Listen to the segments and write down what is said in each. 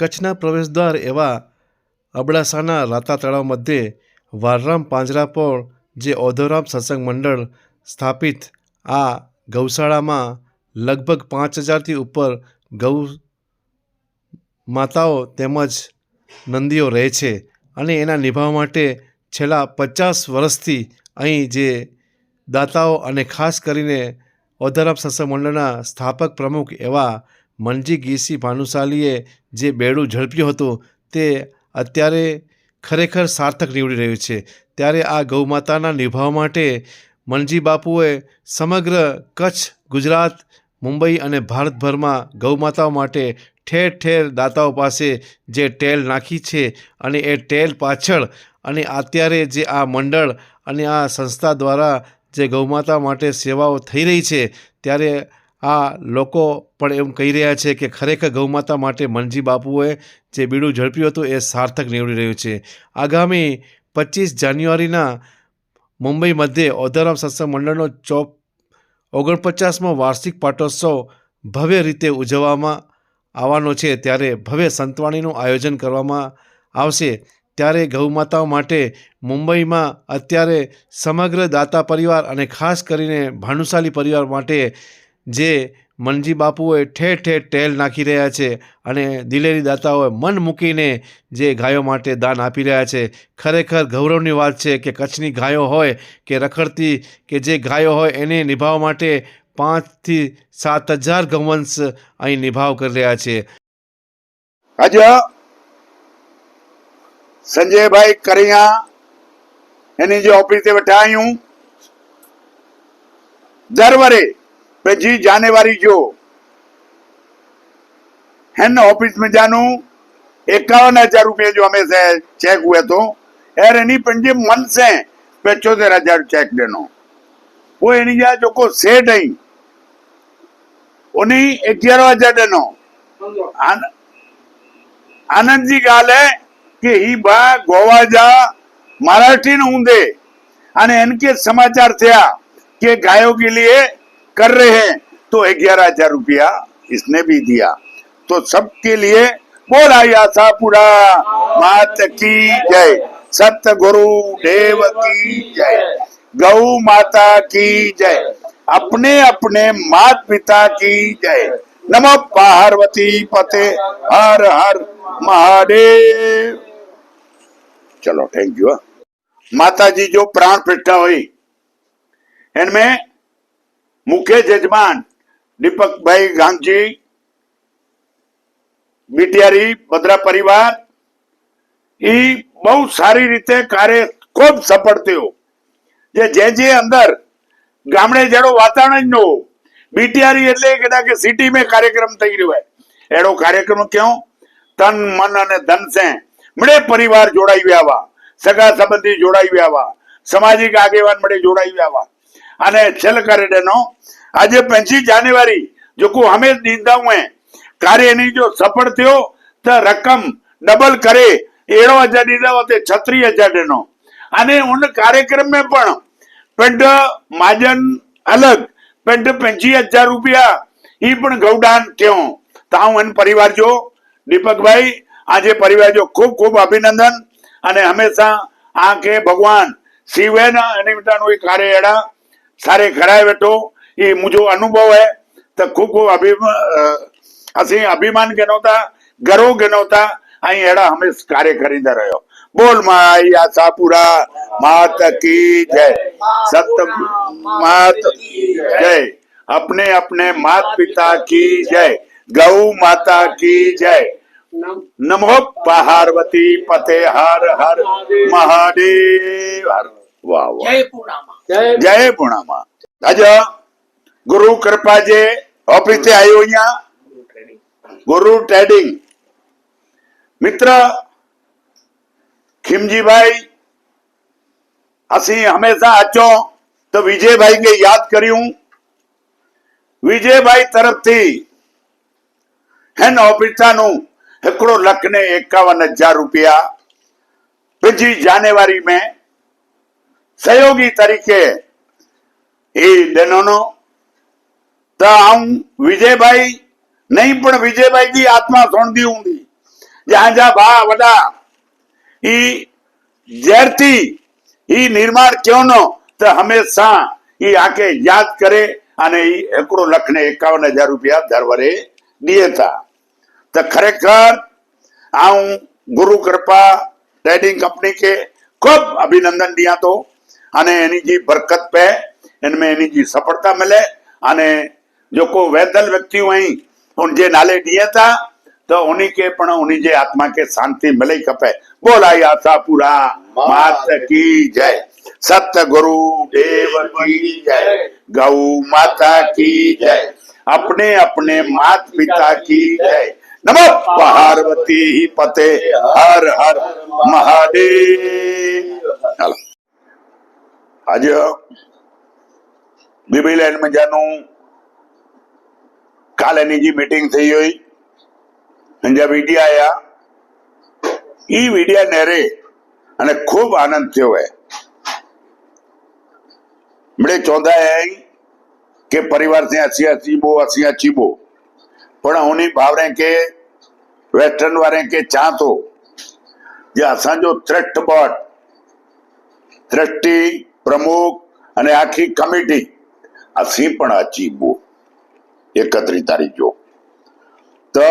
કચ્છના પ્રવેશદ્વાર એવા અબડાસાના રાતા તળાવ મધ્યે વારરામ પાંજરાપોળ જે ઓધોરામ સત્સંગ મંડળ સ્થાપિત આ ગૌશાળામાં લગભગ પાંચ હજારથી ઉપર ગૌ માતાઓ તેમજ નંદીઓ રહે છે અને એના નિભાવ માટે છેલ્લા પચાસ વર્ષથી અહીં જે દાતાઓ અને ખાસ કરીને ઓધોરામ સત્સંગ મંડળના સ્થાપક પ્રમુખ એવા મનજી ગીસી ભાનુશાલીએ જે બેડું ઝડપ્યું હતું તે અત્યારે ખરેખર સાર્થક નીવડી રહ્યું છે. ત્યારે આ ગૌમાતાના નિભાવ માટે મનજી બાપુએ સમગ્ર કચ્છ, ગુજરાત, મુંબઈ અને ભારતભરમાં ગૌમાતાઓ માટે ઠેર ઠેર દાતાઓ પાસે જે ટેલ નાખી છે અને એ ટેલ પાછળ અને અત્યારે જે આ મંડળ અને આ સંસ્થા દ્વારા જે ગૌમાતા માટે સેવાઓ થઈ રહી છે, ત્યારે આ લોકો પણ એમ કહી રહ્યા છે કે ખરેખર ગૌમાતા માટે મનજી બાપુએ જે બીડું ઝડપ્યું હતું એ સાર્થક નીવડી રહ્યું છે. આગામી પચીસ જાન્યુઆરીના મુંબઈ મધ્યે ઓધરામ સત્સંગ મંડળનો ચોપ ઓગણપચાસમો વાર્ષિક પાટોત્સવ ભવ્ય રીતે ઉજવવામાં આવવાનો છે. ત્યારે ભવ્ય સંતવાણીનું આયોજન કરવામાં આવશે. ત્યારે ગૌમાતાઓ માટે મુંબઈમાં અત્યારે સમગ્ર દાતા પરિવાર અને ખાસ કરીને ભાનુશાલી પરિવાર માટે જે મનજી બાપુઓએ ઠેર ઠેર ટેલ નાખી રહ્યા છે અને દિલેરી દાતાઓએ મન મૂકીને જે ગાયો માટે દાન આપી રહ્યા છે. ખરેખર ગૌરવની વાત છે કે કચ્છની ગાયો હોય કે રખડતી કે જે ગાયો હોય એને નિભાવવા માટે પાંચથી સાત હજાર ગૌવંશ અહીં નિભાવ કરી રહ્યા છે. આજે સંજયભાઈ કરિયા એની જે ઓફિસે બેઠા આયું, દર વરે બીજી જાન્યુઆરી જો. હેન ઓફિસમાં જાનું. એકાવન હજાર રૂપિયા જો અમે ચેક હુએ તો. યાર, એની પણ જે મન છે પચોતેર હજાર ચેક દેનો. वो એની જા જોકો સેટ અહીં ઉની અગિયાર હજાર દેનો. આનંદજી ગાલે કે હી બા ગોવા જા મરાઠી ઊંધે. અને એનકે સમાચાર થયા કે ગાયો કે લીએ कर रहे हैं तो ग्यारह हज़ार रुपया इसने भी दिया। तो सबके लिए बोला आशापुरा मात की जय। सत्य गुरु देव की जय। गौ माता की जय। अपने अपने मात पिता की जय। नमो पार्वती पते, हर हर महादेव। चलो थैंक यू माता जी जो प्राण प्रतिष्ठा हुई, इनमें મુખ્ય યજમાન દીપકભાઈ ગાંધી મીડિયારી બદ્રા પરિવાર એ બહુ સારી રીતે કાર્ય ખૂબ સફળ થયો જે જે જે અંદર ગામડે જેનો વાતાવરણ જ ન બીટીઆરી એટલે કદાચ કે સિટી મેં કાર્યક્રમ થઈ રહ્યો હોય. એનો કાર્યક્રમ ક્યો તન, મન અને ધન સે મળે પરિવાર જોડાઈ આવ્યા સગા સંબંધી જોડાઈ આવ્યા સામાજિક આગેવાન મળે જોડાઈ આવ્યા અને છેલકરડેનો આજે પંચી જાન્યુઆરી જોકો અમે દીધા હું. કાર્યની જો સફળ થયો, તો રકમ ડબલ કરે. એળો હજાર દીધા હોતે છત્રીસ હજાર ડેનો અને ઉન કાર્યક્રમ મેં પણ પેન્ટ માજન અલગ પેન્ટ પંચી હજાર રૂપિયા એ પણ ગૌદાન થયો. તાઉ અને પરિવાર જો, દીપકભાઈ, આજે પરિવાર જો ખૂબ ખૂબ અભિનંદન. અને હંમેશા આ કે ભગવાન શિવે ના એની કાર્ય એડા. સારે કરાય બેઠો એ મુજો અનુભવ હે તો ખૂબ ખૂબ અભિમાન ਅਸੀਂ અભિમાન ગણવતા ગર્વ ગણવતા અહીં એડા હંમેશ કાર્ય ખરીદા રહ્યો બોલ માઈ આશાપુરા માત की जय सत्य मात जय अपने अपने मात पिता की जय गौ माता की जय नमो पार्वती पते हर हर महादेव हर वाह वाह જય પૂર્ણામાં જય પૂર્ણામાં આજે ગુરુ કૃપાજે ઓફિસે આવ્યો અહીંયા ગુરુ ટ્રેડિંગ મિત્ર ખીમજીભાઈ ਅਸੀਂ હંમેશા અચો તો વિજયભાઈ કે યાદ કર્યું વિજયભાઈ તરફથી હેન ઓફિસાનું हिकिड़ो लख ने एकावन हजार रुपया पंजी जानेवारी में સહયોગી તરીકે એ બહેનોનો, તો આમ વિજયભાઈ નહીં, પણ વિજયભાઈ કી આત્મા સોંધી ઊંધી જ્યાં જ્યાં ભા વડા ઈ ઝેરથી ઈ નિર્માણ ક્યોનો તો હંમેશા ઈ આંખે યાદ કરે અને ઈ એકડો લખને એકાવન હજાર રૂપિયા દર વરે દે હતા તો ખરેખર આ હું ગુરુ કૃપા ટ્રેડિંગ કંપની કે ખૂબ અભિનંદન દિયા તો અને એની જે બરકત पे इनमें એની जी सफलता मिले અને जो को वैदल व्यक्ति हुई उन जे नाले दिए था तो उन्हीं के पण उन्हीं जे आत्मा के शांति मिले ही खपे बोलाई आशा पूरा मात की जय सत्य गुरु देव की जय गौ माता की जय अपने अपने मात पिता की जय नमो पार्वती पते हर हर महादेव ચાલો આજે બીબી લાઈન મજાનું કાલ એની જે મીટિંગ થઈ હોય અંજા વિડિયા આયા ઈ વિડિયા નેરે અને ખૂબ આનંદ થયો હે મળે ચોંધા હે કે પરિવાર से हसी हसी बो हसी हसी बो પણ हुनी भावरे के वेस्टर्न वारे के चाह तो જે અસાંજો ટ્રસ્ટ બોર્ડ ટ્રસ્ટી પ્રમુખ અને આખી કમિટી. આ સિંહ પણ અચીબો એકત્રીસ તારીખ જો. તો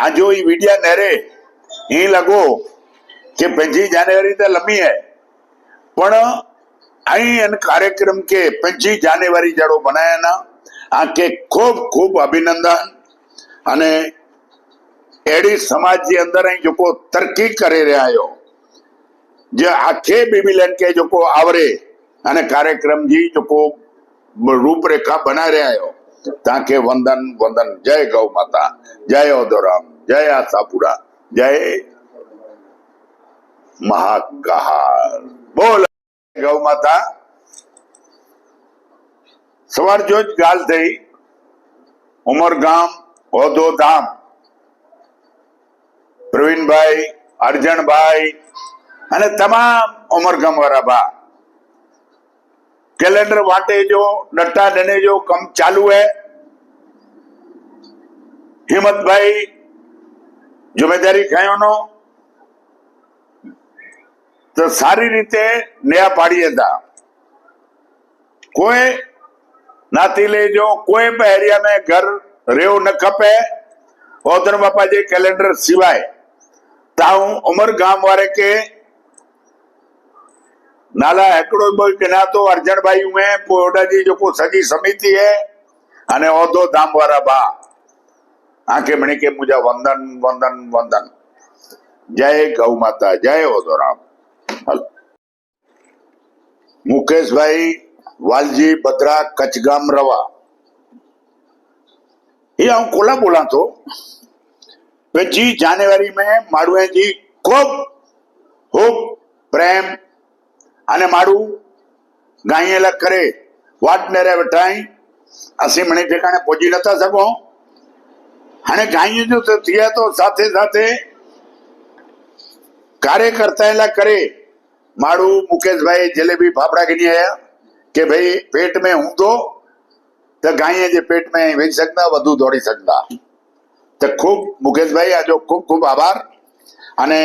આ જો એ મીડિયા નેરે એ લગો કે પચીસ જાન્યુઆરી તો લંબી હે. પણ અહીં એને કાર્યક્રમ કે પચીસ જાન્યુઆરી જાડો બનાવ્યાના આ કે ખૂબ ખૂબ અભિનંદન અને એડી સમાજની અંદર અહીં લોકો તરકી કરી રહ્યા છો. જે આખે બીબીલેન્ડ કે જોકો આવરે અને કાર્યક્રમ જી જોકો રૂપરેખા બના રહ્યા છો તાકે વંદન વંદન જય ગૌ માતા જય ઓદોરામ જય આશાપુરા જય મહાકાળ બોલ ગૌ માતા સવાર જો જ ગાલ થઈ ઉમરગામ ઓધો ધામ પ્રવીણભાઈ અર્જણભાઈ અને તમામ ઉમરગામ વાળા બા कैलेंडर वाटे जो डट्टा डने जो कम चालू है हिम्मत भाई जिम्मेदारी खयो नो તો સારી રીતે ન્યા પાડીએ હતા કોઈ નાતી લેજો કોઈ પણ એરિયા में ઘર રેવું ન ખપે ઓધર બાપા જે કેલેન્ડર સિવાય તાઉ ઉમર ગામ વારે કે नाला हिकिड़ो ॿ गिना तो अर्जन भाई हुए पोइ होॾा जी जेको सॼी समिति है अने औदो धाम वारा बा आंखे मणी के मुंहिंजा वंदन वंदन वंदन जय गौ माता जय औदो राम हलो मुकेश भाई वालजी बद्रा कचगाम रवा ये आऊं कोला बोला तो पंजी जान्युआरी में माण्हूअ जी खूब खूब प्रेम અને માડું ગાયેલા કરે. વાટનેરે વટાઈ. ਅਸੀਂ ਮਣੇ ਟਿਕਾਣੇ ਪੁੱਜੀ ਲਤਾ ਸਕੋ ਹਣੇ ਗਾਈ ਜੋ ਤਥਿਆ ਤੋਂ ਸਾਥੇ ਸਾਥੇ કાર્યકર્તાએલા કરે. મારું મુકેશભાઈ જલેબી ફાફડા કે આયા કે ભાઈ પેટ મેં હું તો તો ગાયે જે પેટ મેં વેચી શકતા, વધુ દોડી શકતા. તો ખૂબ મુકેશભાઈ આજો ખૂબ ખૂબ આભાર. અને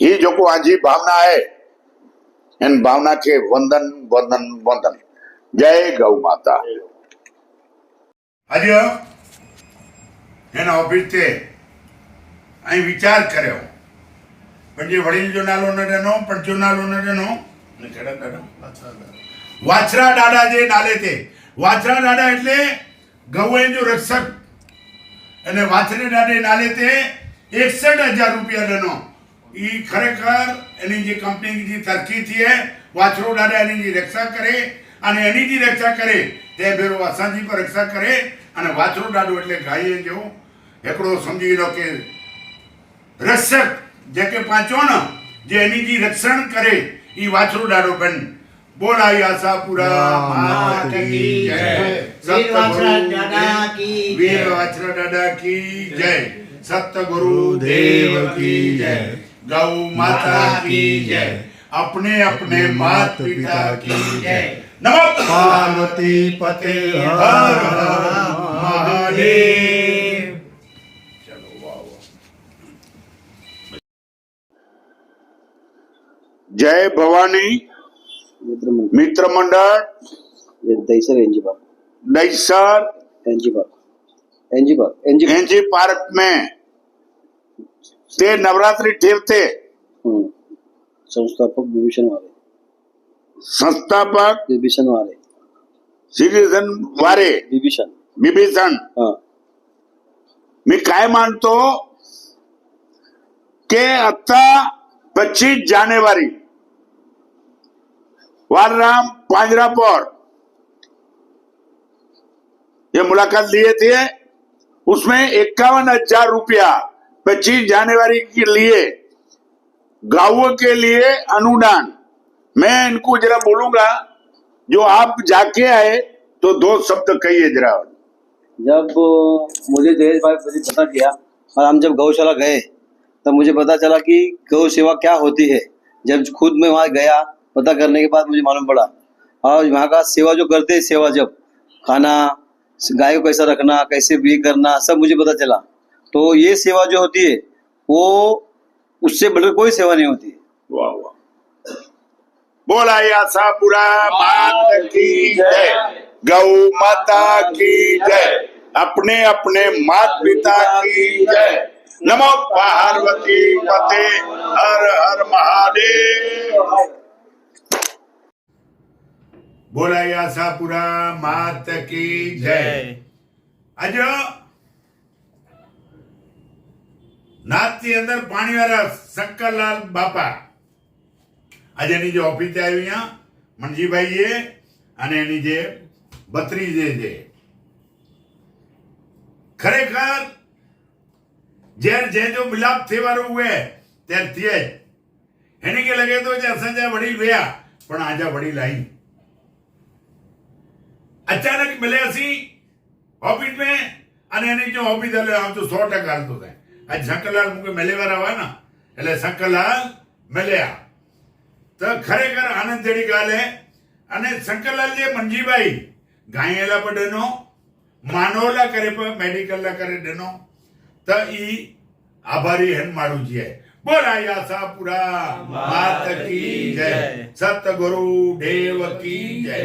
એ જોકો આજી ભાવના હે એની ભાવના છે, વંદન વંદન વંદન. જય ગૌ માતા. આજે એના ઓફિસે અહીં વિચાર કર્યો. પણ જે વડીલ જોનાલો નડેનો પણ જોનાલો નડેનો વાછરા દાડા જે ડાલે તે. વાછરા દાડા એટલે ગૌએ જો રક્ષક. અને વાછરે દાડે નાલે તે એકસઠ હજાર રૂપિયા ડનો. એ ખરેખર એની જે કંપની જે તરકી થી હે વાછરો દાડા એની જે રક્ષા કરે અને એની જે રક્ષા કરે તે ભેરો અસાંજી પર રક્ષા કરે અને વાછરો દાડો એટલે ગાયે જેવો એકડો સમજી લો કે રક્ષક જે કે પાંચો ને જે એની જે રક્ષણ કરે એ વાછરો દાડો બન બોલાઈ આશાપુરા માતા કી જય વીર વાછરા દાદા કી જય. વીર વાછરા દાદા કી જય સતગુરુ દેવ કી જય गौ माता की जय। अपने अपने मात पिता की जय। नमः। पार्वती पते हर हर महादेव। जय भवानी। मित्र मंडल Dahisar NG park Dahisar NG park NG park NG park में। ते नवरात्रि ठेवते. हम्म. संस्थापक विभीषण वाले संस्थापक विभीषण वाले सिटीजन वारे. विभीषण विभीषण मी काय मानतो? के आता पच्चीस जानेवारी वालराम पांजरापोर ये मुलाकात लिए थे उसमें इक्यावन हज़ार रुपया पच्चीस जनवरी के लिए गाँवों के लिए अनुदान। मैं इनको जरा बोलूँगा, जो आप जाके आए तो दो शब्द कहिए जरा। जब मुझे जयेश भाई मुझे पता किया और हम जब गौशाला गए, तब मुझे पता चला कि गौ सेवा क्या होती है। जब खुद मैं वहाँ गया, पता करने के बाद मुझे मालूम पड़ा। और वहाँ का सेवा जो करते हैं, सेवा जब खाना, गाय को कैसा रखना, कैसे भी करना, सब मुझे पता चला। तो ये सेवा जो होती है वो उससे बढ़कर कोई सेवा नहीं होती। वाह वाह। बोला मात की जय। गौ माता की जय। अपने अपने मात पिता की जय। नमो पार्वती पते हर हर महादेव। बोला या सा पूरा मात की जय। अजो નાથની અંદર પાણીવાળા શંકરલાલ બાપા આજે એની જે ઓફિસે આવી અહીંયા મનજીભાઈએ અને એની જે ભત્રીજે છે ખરેખર જ્યારે જે જો મિલાપ થવાનું હોય ત્યારે થયે એને કે લગે તો જે અસંજા વડીલ ગયા પણ આજા વડીલ આવી અચાનક મળ્યા સી ઓફિસ મેં અને એની જો ઓફિસ એટલે આમ તો સો ટકા હાલતો થાય આ શંકરલાલ મૂકે મેલેવાર આવવાના એટલે શંકરલાલ મેલ્યા. તો ખરેખર આનંદ ચડી ગાલે અને શંકરલાલજીએ મનજીભાઈ ગાયેલા પણ ડનો માનોલા કરે પણ મેડિકલના કરે ડનો. તો ઈ આભારી હેન મારું જીએ બોલાયા સાપુરા માત કી જય. સતગુરુ દેવ કી જય.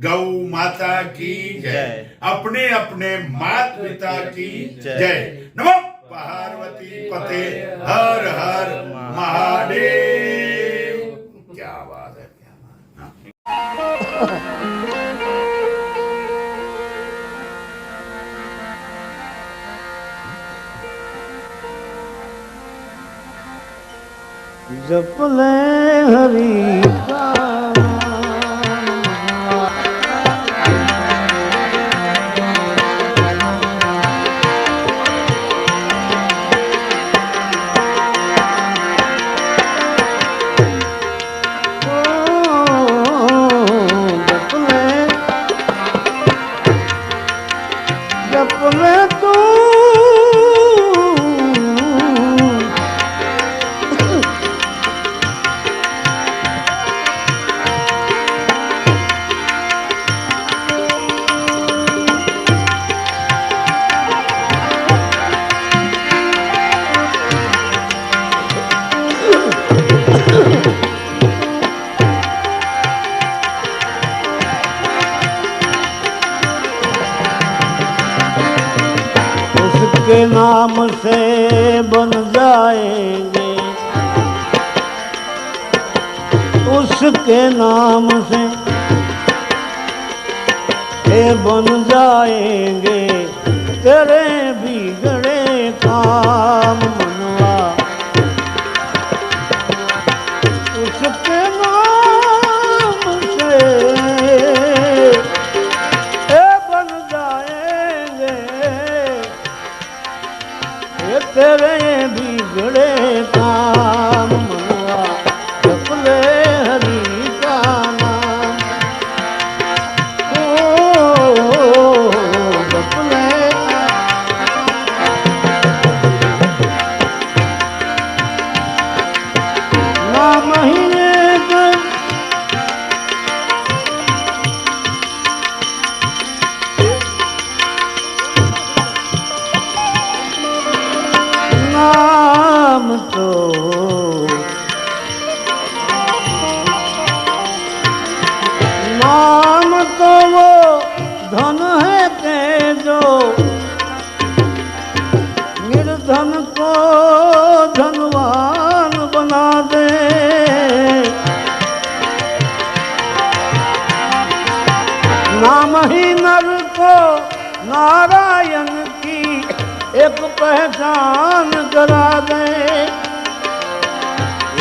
ગૌ માતા કી જય. અપને અપને માત પિતા કી જય. નમો. पार्वती पते हर हर महादेव क्या बात है क्या बात। जप ले हरि जाएँगे तेरे बिगड़े काम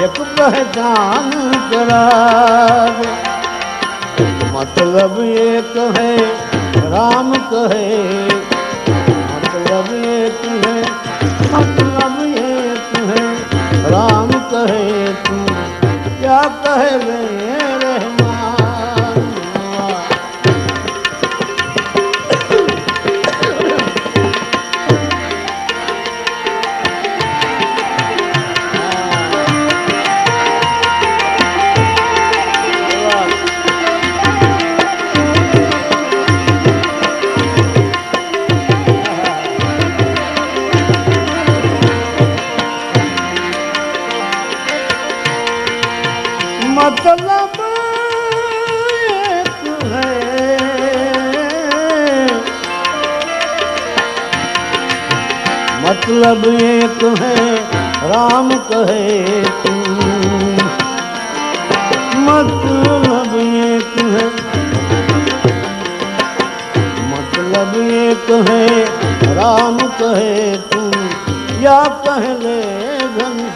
एक पहचान करा मतलब एक है, राम कहे। मतलब एक है मतलब एक है, राम कहे तू। क्या कहे रे? मतलब एक है, राम कहे तू। मतलब एक है मतलब एक है, राम कहे तू। या पहले घनश्याम